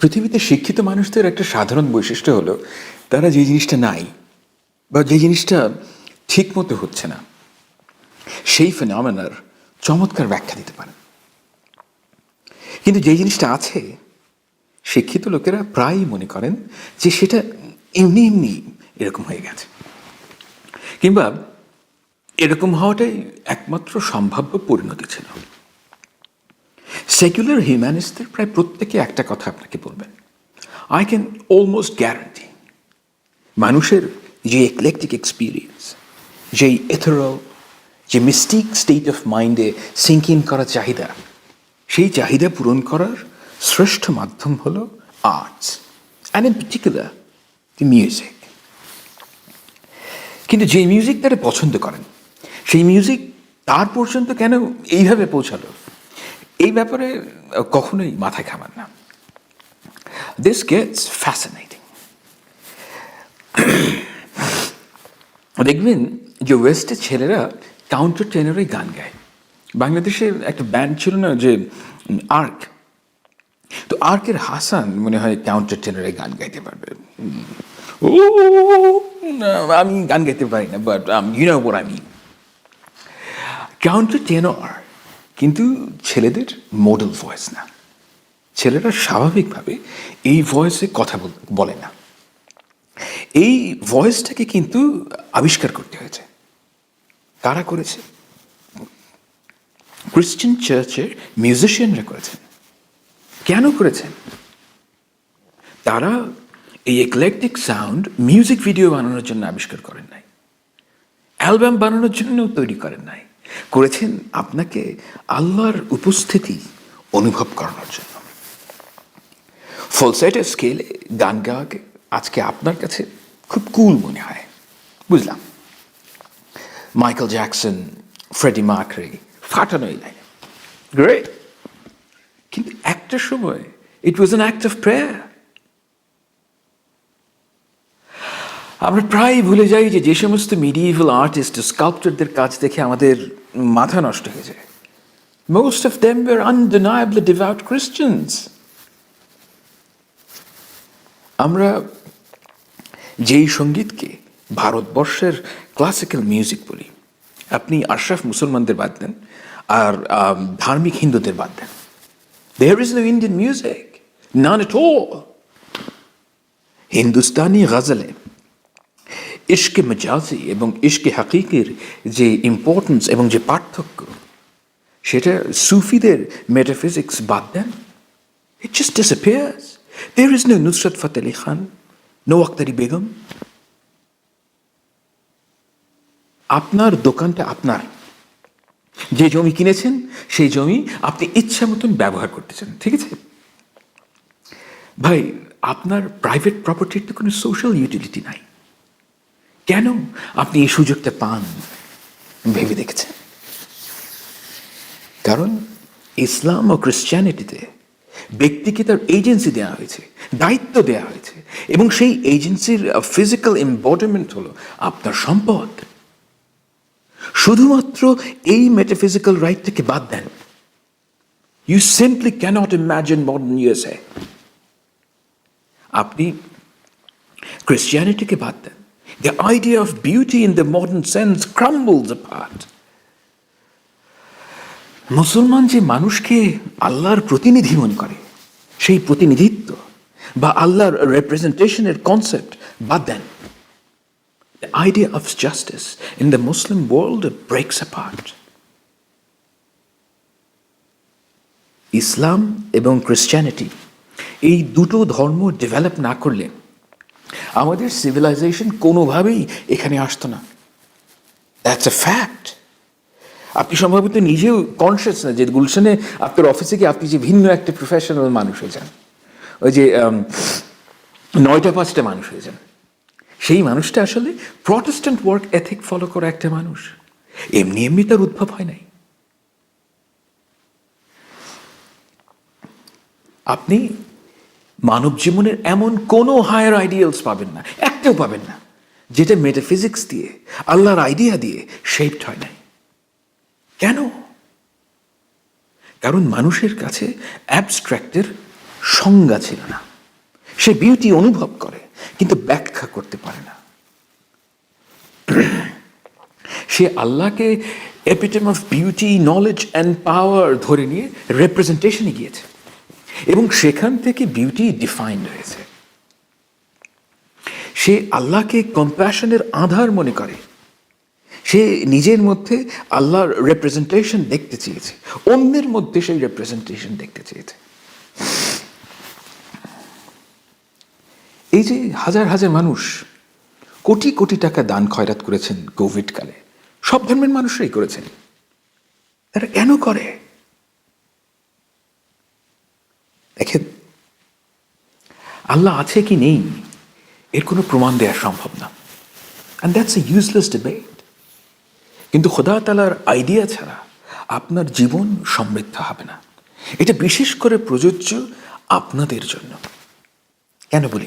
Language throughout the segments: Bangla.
পৃথিবীতে শিক্ষিত মানুষদের একটা সাধারণ বৈশিষ্ট্য হলো তারা যে জিনিসটা নাই বা যে জিনিসটা ঠিক মতো হচ্ছে না, সেই ফেনমেনার চমৎকার ব্যাখ্যা দিতে পারেন কিন্তু যে জিনিসটা আছে, শিক্ষিত লোকেরা প্রায়ই মনে করেন যে সেটা এমনি এমনি এরকম হয়ে গেছে। কিংবা এরকম হওয়াটাই একমাত্র সম্ভাব্য পরিণতি ছিল। সেকুলার হিউম্যানিস্টদের প্রায় প্রত্যেকে একটা কথা আপনাকে বলবেন। আই ক্যান অলমোস্ট গ্যারান্টি মানুষের যে একলেকটিক এক্সপিরিয়েন্স যেই এথেরাল যে মিস্টিক স্টেট অফ মাইন্ডে সিঙ্ক ইন করার চাহিদা, সেই চাহিদা পূরণ করার শ্রেষ্ঠ মাধ্যম হল arts and in particular the music কিন্তু যে মিউজিক তারা পছন্দ করেন সেই মিউজিক তার পর্যন্ত কেন এইভাবে পৌঁছালো? এই ব্যাপারে কখনোই মাথায় খাবার না। দিস গেটস ফ্যাসিনেটিং দেখবেন যে ওয়েস্টের ছেলেরা কাউন্টার টেনারে গান গায়। বাংলাদেশে একটা ব্যান্ড ছিল না যে আর্ক তো আর্কের হাসান মনে হয় কাউন্টার টেনারে গান গাইতে পারবে। ও আমি গান গাইতে পারি না but you know what I mean counter tenor কিন্তু ছেলেদের মডেল ভয়েস না। ছেলেরা স্বাভাবিকভাবে এই ভয়েসে কথা বল- না। এই ভয়েসটাকে কিন্তু আবিষ্কার করতে হয়েছে। কারা করেছে? ক্রিশ্চিয়ান চার্চের মিউজিশিয়ানরা করেছেন। কেন করেছেন? তারা এই একলেকটিক সাউন্ড মিউজিক ভিডিও বানানোর জন্য আবিষ্কার করেন নাই। অ্যালবাম বানানোর জন্যও তৈরি করেন নাই। করেছেন আপনাকে আল্লাহর উপস্থিতি অনুভব করানোর জন্য। ফলসাইটের স্কেলে গান গাওয়াকে আজকে আপনার কাছে খুব কুল মনে হয়। বুঝলাম। মাইকেল জ্যাকসন, ফ্রেডি মার্কারি ফাটানো এই লাইনে। গ্রেট কিন্তু একটা সময় it was an act of prayer আমরা প্রায় ভুলে যাই যে যে সমস্ত মিডিয়েভাল আর্টিস্ট স্কাল্পচারদের কাজ দেখে আমাদের মাথা নষ্ট হয়ে যায়। Most of them were undeniably devout Christians আমরা যেই সঙ্গীতকে ভারতবর্ষের ক্লাসিক্যাল মিউজিক বলি, আপনি আশরাফ মুসলমানদের বাদ দেন আর ধার্মিক হিন্দুদের বাদ দেন। There is no Indian music none at all Hindustani গজলে ইশকে মজাজি এবং ইশকে হাকিকের যে ইম্পর্টেন্স এবং যে পার্থক্য, সেটা সুফিদের মেটাফিজিক্স বাদ দেন। It just disappears there is no Nusrat Fateh Ali Khan no Akhtari Begum আপনার দোকানটা আপনার। যে জমি কিনেছেন, সেই জমি আপনি ইচ্ছা মতন ব্যবহার করতেছেন, ঠিক আছে? ভাই, আপনার প্রাইভেট প্রপার্টির তো কোনো সোশ্যাল ইউটিলিটি নাই। কেন আপনি এই সুযোগটা পান? ভেবে দেখেছেন? কারণ ইসলাম ও ক্রিশ্চিয়ানিটিতে ব্যক্তিকে তার এজেন্সি দেওয়া হয়েছে, দায়িত্ব দেওয়া হয়েছে, এবং সেই এজেন্সির ফিজিক্যাল এম্বডিমেন্ট হলো আপনার সম্পদ। শুধুমাত্র এই মেটাফিজিক্যাল রাইটটাকে বাদ দেন। You simply cannot imagine modern USA আপনি ক্রিশ্চিয়ানিটিকে বাদ দেন। The idea of beauty in the modern sense crumbles part মুসলমান যে মানুষকে আল্লাহর প্রতিনিধি মনে করে, সেই প্রতিনিধিত্ব বা আল্লাহর রেপ্রেজেন্টেশনের কনসেপ্ট বাদ দেন The idea of justice in the Muslim world breaks apart. ইসলাম এবং ক্রিশ্চিয়ানিটি এই দুটো ধর্ম ডেভেলপ না করলে আমাদের সিভিলাইজেশন কোনোভাবেই এখানে আসতো না। দ্যাটস এ ফ্যাক্ট আপনি সম্ভবত নিজেও কনসিয়াস না যে গুলশানে আপনার অফিসে গিয়ে আপনি যে ভিন্ন একটা প্রফেশনাল মানুষ হয়ে যান। ওই যে নয়টা পাঁচটা মানুষ হয়ে যান। সেই মানুষটা আসলে প্রটেস্ট্যান্ট ওয়ার্ক এথিক ফলো করা একটা মানুষ। এমনি এমনি তার উদ্ভব হয় নাই। আপনি মানব জীবনের এমন কোনো হায়ার আইডিয়ালস পাবেন না, একটাও পাবেন না, যেটা মেটাফিজিক্স দিয়ে, আল্লাহর আইডিয়া দিয়ে শেপড হয় নাই। কেন? কারণ মানুষের কাছে অ্যাবস্ট্র্যাক্টের সংজ্ঞা ছিল না। সে বিউটি অনুভব করে, কিন্তু ব্যাখ্যা করতে পারে না। সে আল্লাহকে epitome of beauty knowledge and power ধরে নিয়ে রেপ্রেজেন্টেশনে গিয়েছে। এবং সেখান থেকে বিউটি ডিফাইন্ড হয়েছে। সে আল্লাহকে কম্প্যাশনের আধার মনে করে। সে নিজের মধ্যে আল্লাহর রেপ্রেজেন্টেশন দেখতে চেয়েছে। অন্যের মধ্যে সেই রেপ্রেজেন্টেশন দেখতে চেয়েছে। এই যে হাজার হাজার মানুষ কোটি কোটি টাকা দান খয়রাত করেছেন কোভিড কালে, সব ধর্মের মানুষরাই করেছেন। তারা কেন করে দেখেন আল্লাহ আছে কি নেই? এর কোনো প্রমাণ দেওয়া সম্ভব না। And that's a useless debate কিন্তু খোদা তালার আইডিয়া ছাড়া আপনার জীবন সমৃদ্ধ হবে না। এটা বিশেষ করে প্রযোজ্য আপনাদের জন্য। কেন বলি?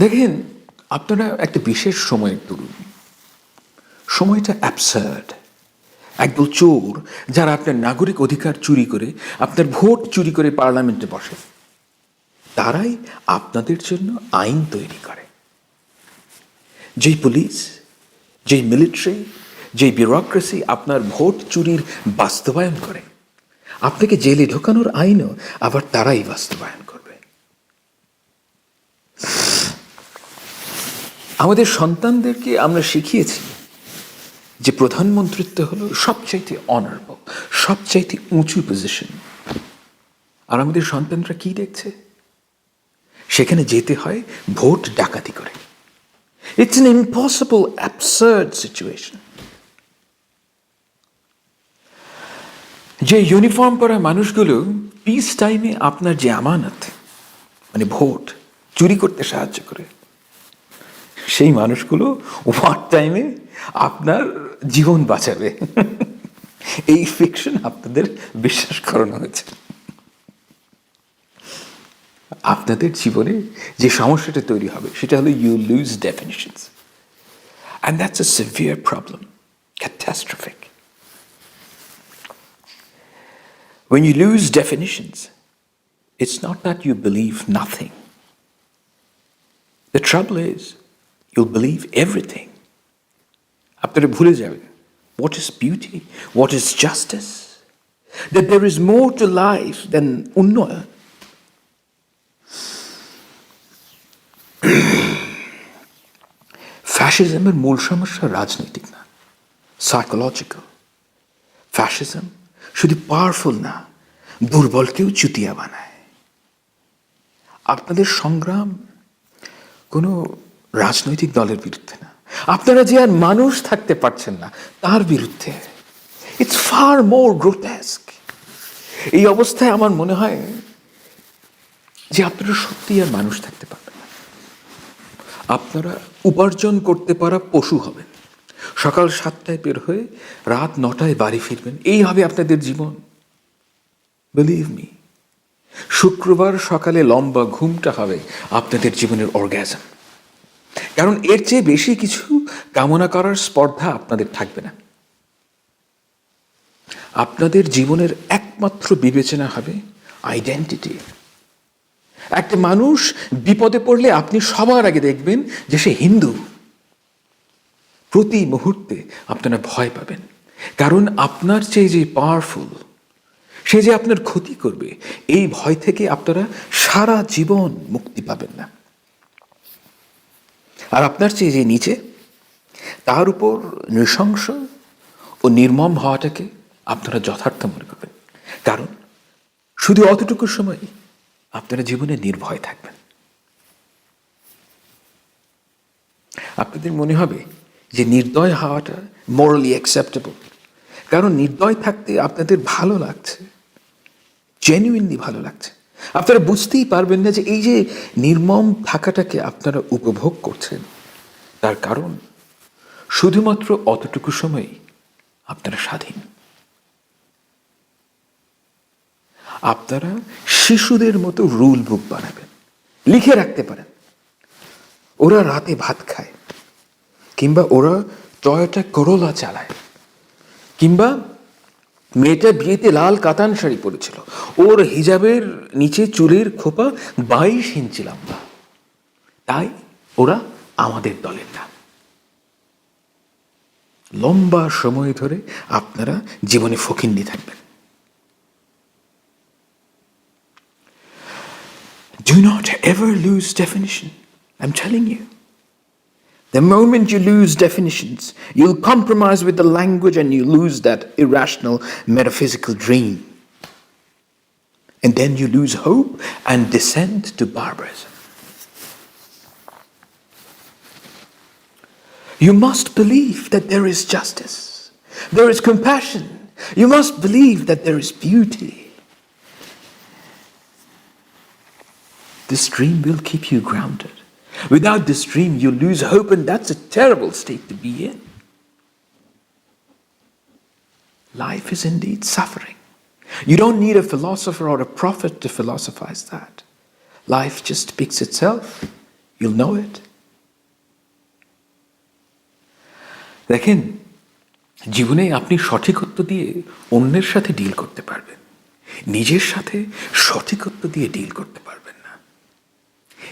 দেখেন, আপনারা একটা বিশেষ সময়ের তরুণ সময়টা অ্যাবসার্ড একদল চোর যারা আপনার নাগরিক অধিকার চুরি করে, আপনার ভোট চুরি করে পার্লামেন্টে বসে। তারাই আপনাদের জন্য আইন তৈরি করে। যেই পুলিশ, যেই মিলিটারি, যেই বিউরোক্রেসি আপনার ভোট চুরির বাস্তবায়ন করে, আপনাকে জেলে ঢোকানোর আইনও আবার তারাই বাস্তবায়ন করবে। আমাদের সন্তানদেরকে আমরা শিখিয়েছি যে প্রধানমন্ত্রিত্ব হলো সবচাইতে অনারেবল সবচাইতে উঁচু পজিশন আর আমাদের সন্তানরা কি দেখছে? সেখানে যেতে হয় ভোট ডাকাতি করে। It's an impossible absurd situation যে ইউনিফর্ম পরা মানুষগুলো পিস টাইমে আপনার যে আমানত মানে ভোট, চুরি করতে সাহায্য করে, সেই মানুষগুলো ওয়ার টাইমে আপনার জীবন বাঁচাবে। এই ফিকশন আপনাদের বিশ্বাস করানো হয়েছে। আপনাদের জীবনে যে সমস্যাটা তৈরি হবে সেটা হলো you lose definitions and that's a severe problem catastrophic When you lose definitions, it's not that you believe nothing. The trouble is, you'll believe everything. আপনারা ভুলে যাবেন। What is beauty, what is justice, that there is more to life than উন্নয়ন ফ্যাসিজমের মূল সমস্যা রাজনৈতিক না সাইকোলজিক্যাল ফ্যাসিজম শুধু পাওয়ারফুল না দুর্বলকেও চুতিয়া বানায়। আপনাদের সংগ্রাম কোনো রাজনৈতিক দলের বিরুদ্ধে না। আপনারা যে আর মানুষ থাকতে পারছেন না, তার বিরুদ্ধে ইটস ফার মোর গ্রোটেস্ক এই অবস্থায় আমার মনে হয় যে আপনারা সত্যি আর মানুষ থাকতে পারবেন না। আপনারা উপার্জন করতে পারা পশু হবেন। সকাল সাতটায় বের হয়ে রাত নটায় বাড়ি ফিরবেন। এই হবে আপনাদের জীবন। বিলিভ মি শুক্রবার সকালে লম্বা ঘুমটা হবে আপনাদের জীবনের অর্গ্যাজম কারণ এর চেয়ে বেশি কিছু কামনা করার স্পর্ধা আপনাদের থাকবে না। আপনাদের জীবনের একমাত্র বিবেচনা হবে আইডেন্টিটি একটা মানুষ বিপদে পড়লে আপনি সবার আগে দেখবেন যে সে হিন্দু। প্রতি মুহূর্তে আপনারা ভয় পাবেন। কারণ আপনার চেয়ে যে পাওয়ারফুল সে যে আপনার ক্ষতি করবে, এই ভয় থেকে আপনারা সারা জীবন মুক্তি পাবেন না। আর আপনার চেয়ে যে নিচে তার উপর নৃশংস ও নির্মম হওয়াটাকে আপনারা যথার্থ মনে করবেন। কারণ শুধু অতটুকু সময় আপনারা জীবনে নির্ভয় থাকবেন। আপনাদের মনে হবে যে নির্দয় হওয়াটা মোরালি অ্যাকসেপ্টেবল কারণ নির্দয় থাকতে আপনাদের ভালো লাগছে জেনুইনলি ভালো লাগছে। আপনারা বুঝতেই পারবেন না যে এই যে নির্মম থাকাটাকে আপনারা উপভোগ করছেন, তার কারণ শুধুমাত্র অতটুকু সময়ই আপনারা স্বাধীন। আপনারা শিশুদের মতো রুল বুক বানাবেন, লিখে রাখতে পারেন। ওরা রাতে ভাত খায়, কিংবা ওরা টয়োটা করোলা চালায়, কিংবা মেয়েটা বিয়েতে লাল কাতান শাড়ি পরেছিল, ওর হিজাবের নিচে চুলের খোপা বাইশ ইঞ্চি লম্বা। তাই ওরা আমাদের দলের। না লম্বা সময় ধরে আপনারা জীবনে ফকিন্নি থাকবেন Do not ever lose definition. I'm telling you. The moment you lose definitions, you'll compromise with the language and you lose that irrational metaphysical dream. And then you lose hope and descend to barbarism. You must believe that there is justice, there is compassion. You must believe that there is beauty. This dream will keep you grounded. Without this dream, you lose hope, and that's a terrible state to be in. Life is indeed suffering. You don't need a philosopher or a prophet to philosophize that. Life just speaks itself. You'll know it. দেখেন, জীবনে আপনি সঠিকত্ব দিয়ে অন্যের সাথে ডিল করতে পারবেন। নিজের সাথে সঠিকত্ব দিয়ে ডিল করতে পারবেন না।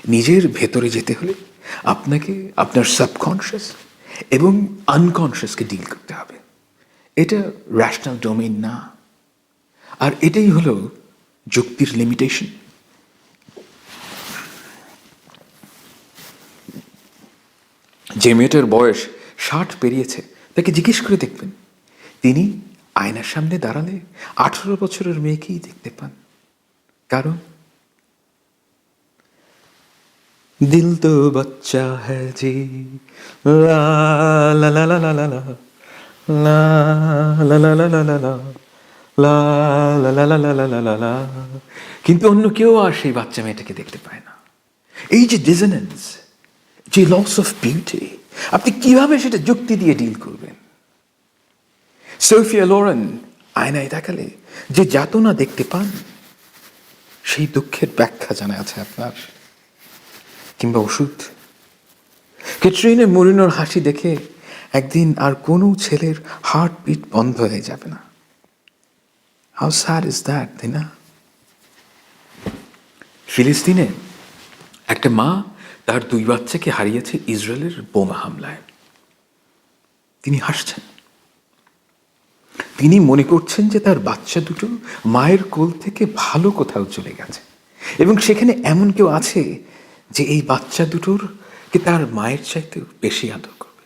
নিজের ভেতরে যেতে হলে আপনাকে আপনার সাবকনশিয়াস এবং আনকনশিয়াসকে ডিল করতে হবে। এটা র্যাশনাল ডোমেইন না। আর এটাই হলো যুক্তির লিমিটেশন যে মেয়েটার বয়স ষাট পেরিয়েছে তাকে জিজ্ঞেস করে দেখবেন তিনি আয়নার সামনে দাঁড়ালে আঠেরো বছরের মেয়েকেই দেখতে পান কারণ দিল তো বাচ্চা হ্যাঁ লা লা লা লা লা লা লা কিন্তু অন্য কেউ আর সেই বাচ্চা মেয়েটাকে দেখতে পায় না এই যে ডিজেন্স যে লস অফ বিউটি আপনি কীভাবে সেটা যুক্তি দিয়ে ডিল করবেন? সোফিয়া লোরেন আয়নায় দেখালে যে যাতনা দেখতে পান, সেই দুঃখের ব্যাখ্যা জানা আছে আপনার। কিংবা ওষুধ। ক্যাটরিনে মরিনোর হাসি দেখে একদিন আর কোনো ছেলের হার্ট বিট বন্ধ হয়ে যাবে না। হাউ স্যার ইজ দ্যাট তাই না? ফিলিস্তিনে একটা মা তার দুই বাচ্চাকে হারিয়েছে ইসরায়েলের বোমা হামলায়। তিনি হাসছেন। তিনি মনে করছেন যে তার বাচ্চা দুটো মায়ের কোল থেকে ভালো কোথাও চলে গেছে। এবং সেখানে এমন কেউ আছে যে এই বাচ্চা দুটোর কে তার মায়ের চাইতে বেশি আদর করবে।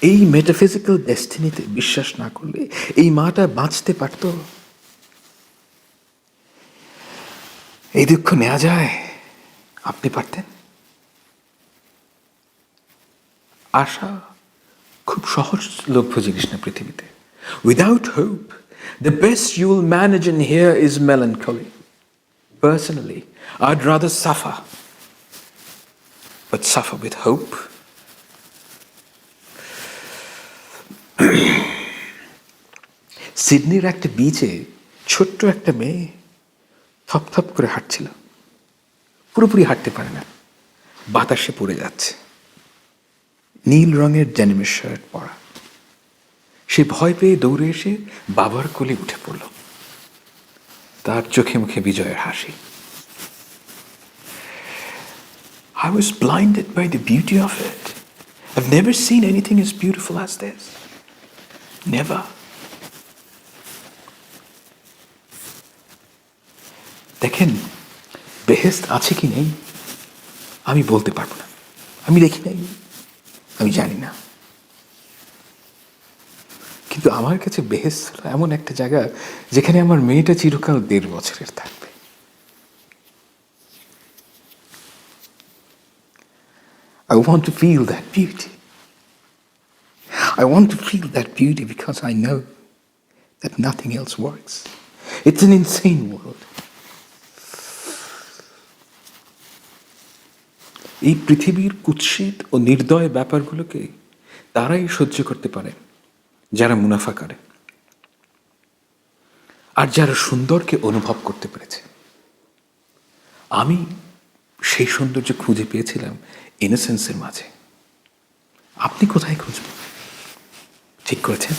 এই মেটাফিজিক্যাল ডেস্টিনিতে বিশ্বাস না করলে এই মাটা বাঁচতে পারত। এই দুঃখ নেওয়া যায়। আপনি পারতেন? আশা খুব সহজলভ্য জিনিস না পৃথিবীতে। Without hope the best you will manage in here is melancholy Personally, I'd rather suffer, but suffer with hope. সিডনির একটা বিচে ছোট্ট একটা মেয়ে থপথপ করে হাঁটছিল। পুরোপুরি হাঁটতে পারে না। বাতাসে পড়ে যাচ্ছে। নীল রঙের ড্যানিমের শার্ট পরা। সে ভয় পেয়ে দৌড়ে এসে বাবার কোলে উঠে পড়ল। তার চোখে মুখে বিজয়ের হাসি। I was blinded by the beauty of it I never seen anything is beautiful as this never দেখেন বেহেস্ত আছে কি নেই? আমি বলতে পারব না। আমি দেখি নাই। আমি জানি না। কিন্তু আমার কাছে বেহেস্ত এমন একটা জায়গা যেখানে আমার মেয়েটা চিরকাল দেড় বছরের থাকবে। I want to feel that beauty I want to feel that beauty because I know that nothing else works it's an insane world এই পৃথিবীর কুৎসিত ও নির্দয় ব্যাপারগুলোকে তারাই সহ্য করতে পারে, যারা মুনাফা করে আর যারা সুন্দরকে অনুভব করতে পেরেছে। আমি সেই সৌন্দর্য খুঁজে পেয়েছিলাম ইনোসেন্সের মাঝে। আপনি কোথায় খুঁজবেন? ঠিক করেছেন?